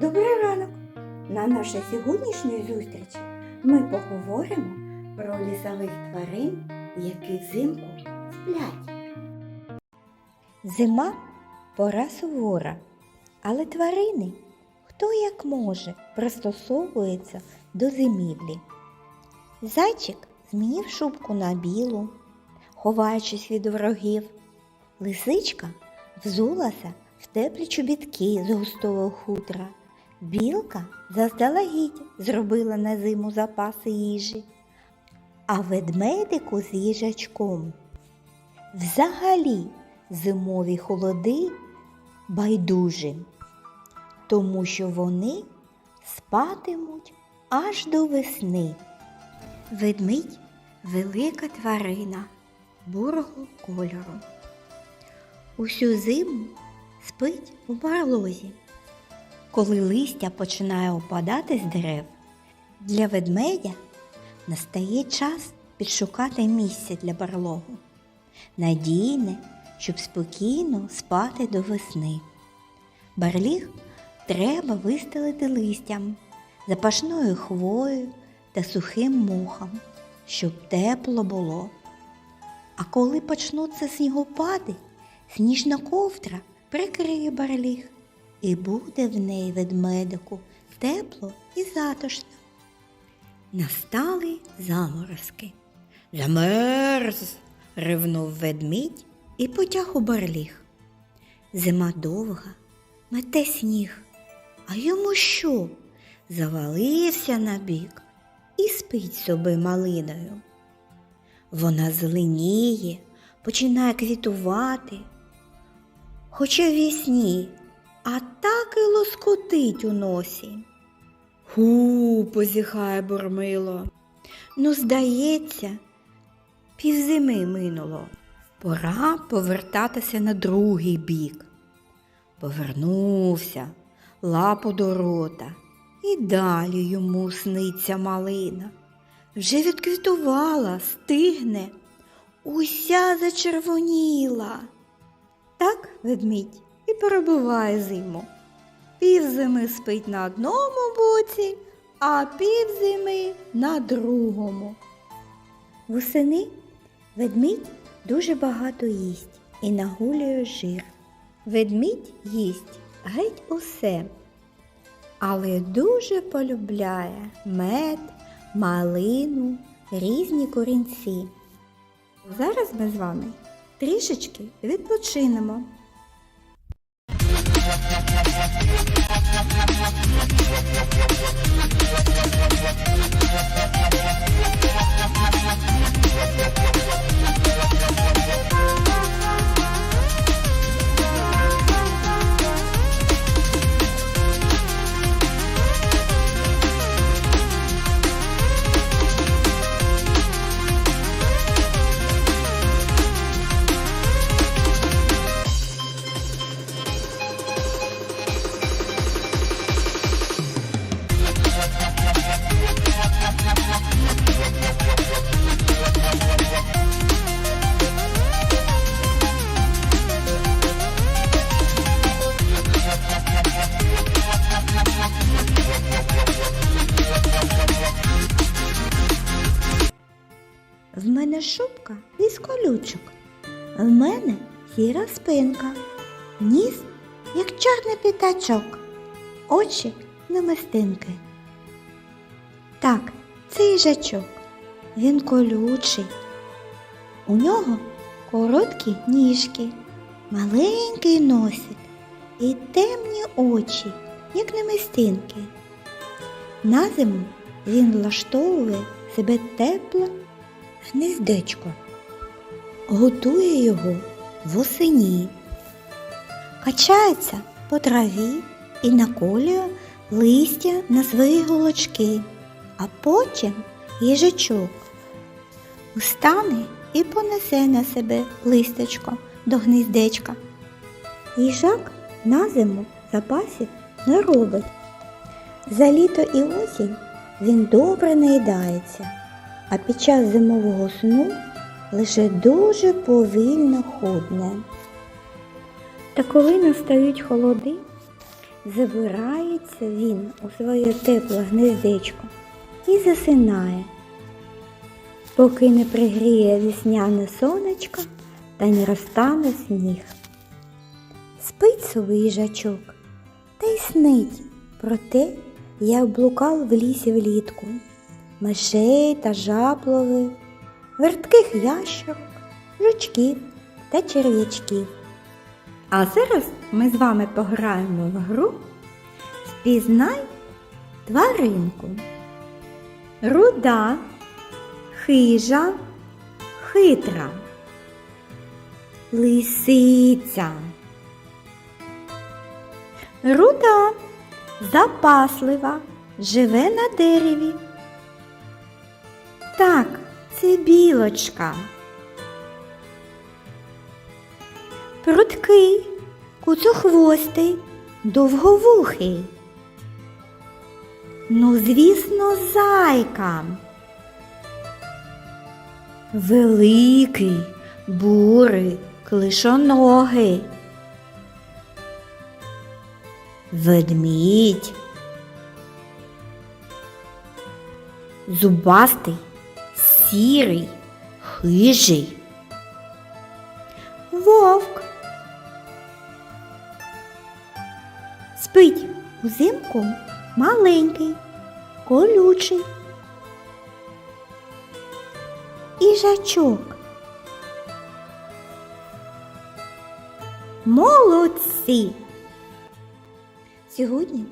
Добрий ранок! На нашій сьогоднішній зустрічі ми поговоримо про лісових тварин, які взимку сплять. Зима пора сувора, але тварини, хто як може, пристосовується до зимівлі. Зайчик змінив шубку на білу, ховаючись від ворогів. Лисичка взулася в теплі чобітки з густого хутра. Білка заздалегідь зробила на зиму запаси їжі, а ведмедику з їжачком Взагалі зимові холоди байдужі, тому що вони спатимуть аж до весни. Ведмідь велика тварина бурого кольору. Усю зиму спить у барлозі. Коли листя починає опадати з дерев, для ведмедя настає час підшукати місце для барлогу надійне, щоб спокійно спати до весни. Барліг треба вистелити листям, запашною хвоєю та сухим мохом, щоб тепло було. А коли почнуться снігопади, сніжна ковдра прикриє барліг, і буде в неї ведмедику тепло і затишно. Настали заморозки. Замерз. ревнув ведмідь і потяг у барліг. Зима довга, мете сніг, а йому що? Завалився на бік і спить собі малиною. Вона зеленіє, починає квітувати, хоча вісні, а так і лоскотить у носі. Ху, позіхає бурмило. Ну, здається, півзими минуло. Пора повертатися на другий бік. Повернувся, лапу до рота, і далі йому сниться малина. Вже відквітувала, стигне, уся зачервоніла. Так ведмідь і перебуває зиму. Півзими спить на одному боці, а півзими на другому. Восени ведмідь дуже багато їсть і нагулює жир. Ведмідь їсть геть усе, але дуже полюбляє мед, малину, різні корінці. Зараз ми з вами трішечки відпочинемо. В мене сіра спинка, ніс, як чорний п'ятачок, очі намистинки. Так, це їжачок. Він колючий. У нього короткі ніжки, маленький носик і темні очі, як намистинки. На зиму він влаштовує себе тепло гнездечко. Готує його восені. Качається по траві і наколює листя на свої голочки, а потім їжачок устане і понесе на себе листечко до гнездечка. Їжак на зиму запасів не робить. За літо і осінь він добре наїдається а під час зимового сну лише дуже повільно худне. Та коли настають холоди, забирається він у своє тепле гнездечко і засинає, поки не пригріє весняне сонечко та не розтане сніг. Спить собі їжачок та й снить про те, як блукав в лісі влітку, мишей та жаб ловив, вертких ящерок, жучків та черв'ячків. А зараз ми з вами пограємо в гру Спізнай тваринку. Руда, хижа, хитра. Лисиця. Руда запаслива, живе на дереві. Так, білочка. Прудкий, куцохвостий, довговухий. Ну, звісно, зайка. Великий, бурий, клишоногий. Ведмідь. Зубастий, сірий, хижий. Вовк. Спить узимку маленький, колючий. Іжачок. Молодці! Сьогодні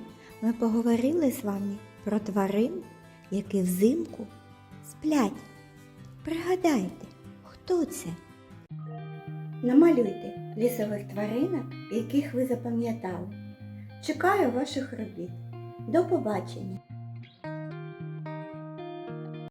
ми поговорили з вами про тварин, які взимку сплять. Пригадайте, хто це? Намалюйте лісових тваринок, яких ви запам'ятали. Чекаю ваших робіт. До побачення!